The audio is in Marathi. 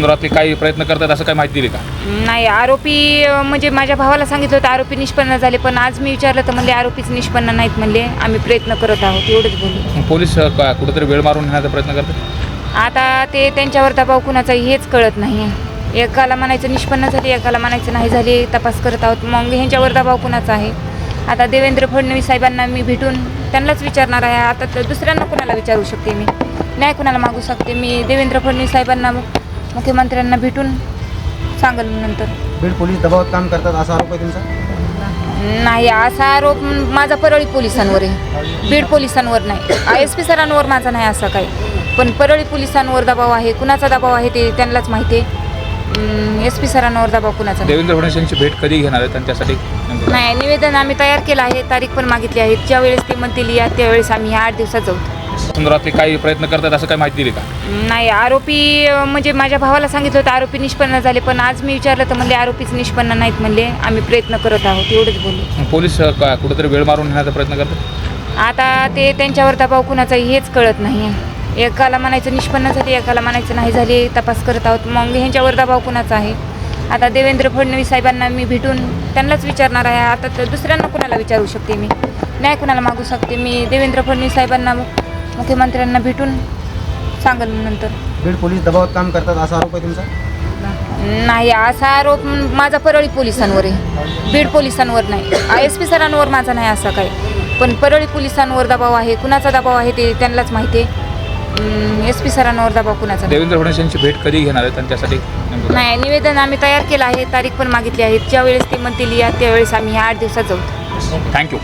संदर्भात काही प्रयत्न करतात असं काही माहिती दिली का? नाही आरोपी अं, म्हणजे माझ्या भावाला सांगितलं होतं आरोपी निष्पन्न झाले पण आज मी विचारलं तर म्हणले आरोपीच निष्पन्न नाहीत म्हणले आम्ही प्रयत्न करत आहोत एवढंच बोलले. मग पोलीस अ, का- कुठेतरी वेळ मारून नेण्याचा प्रयत्न करतात? आता ते त्यांच्यावर दबाव कुणाचा हेच कळत नाही एकाला म्हणायचं निष्पन्न झाले एकाला म्हणायचं नाही झाले तपास करत आहोत. मग ह्यांच्यावर दबाव कुणाचा आहे? आता देवेंद्र फडणवीस साहेबांना मी भेटून त्यांनाच विचारणार आहे. आता तर दुसऱ्यांना कुणाला विचारू शकते मी? न्याय कुणाला मागू शकते मी? देवेंद्र फडणवीस साहेबांना मुख्यमंत्र्यांना भेटून सांगल नंतर. बीड पोलीस दबावात काम करतात असा आरोप आहे तुमचा? नाही असा आरोप माझा परळी पोलिसांवर आहे. बीड पोलिसांवर नाही. आय एस पी सरांवर माझा नाही असा काही. पण परळी पोलिसांवर दबाव आहे. कुणाचा दबाव आहे ते त्यांनाच माहिती आहे. एस पी सरांवर दबाव कुणाचा नाही. देवेंद्र फडणवीस यांची भेट कधी घेणार आहेत आणि त्यासाठी नाही निवेदन आम्ही तयार केलं आहे. तारीख पण मागितली आहे. ज्या वेळेस ते म्हणतील या त्यावेळेस आम्ही ह्या आठ दिवसात जाऊ. संदर्भात ते काही प्रयत्न करतात असं काही माहिती दिली का? नाही आरोपी अं, म्हणजे माझ्या भावाला सांगितलं होतं आरोपी निष्पन्न झाले पण आज मी विचारलं तर म्हणले आरोपीच निष्पन्न नाहीत म्हणले आम्ही प्रयत्न करत आहोत एवढंच बोलले. मग पोलीस अ, का- कुठेतरी वेळ मारून नेण्याचा प्रयत्न करतात? आता ते त्यांच्यावर दबाव कुणाचा हेच कळत नाही एकाला म्हणायचं निष्पन्न झाले एकाला म्हणायचं नाही झाले तपास करत आहोत. मग ह्यांच्यावर दबाव कुणाचा आहे? आता देवेंद्र फडणवीस साहेबांना मी भेटून त्यांनाच विचारणार आहे. आता तर दुसऱ्यांना कुणाला विचारू शकते मी? न्याय कुणाला मागू शकते मी? देवेंद्र फडणवीस साहेबांना मुख्यमंत्र्यांना भेटून सांगल नंतर. बीड पोलीस दबावात काम करतात असा आरोप आहे तुमचा? नाही असा आरोप माझा परळी पोलिसांवर आहे. बीड पोलिसांवर नाही. आय एस पी सरांवर माझा नाही असा काही. पण परळी पोलिसांवर दबाव आहे. कुणाचा दबाव आहे ते त्यांनाच माहिती आहे. एस पी सरांवर दबाव कुणाचा नाही. देवेंद्र फडणवीस यांची भेट कधी घेणार आणि त्यासाठी नेमकं- नाही निवेदन आम्ही तयार केलं आहे. तारीख पण मागितली आहे. ज्या वेळेस ते म्हणतील या त्यावेळेस आम्ही आठ दिवसात जाऊ. थँक्यू.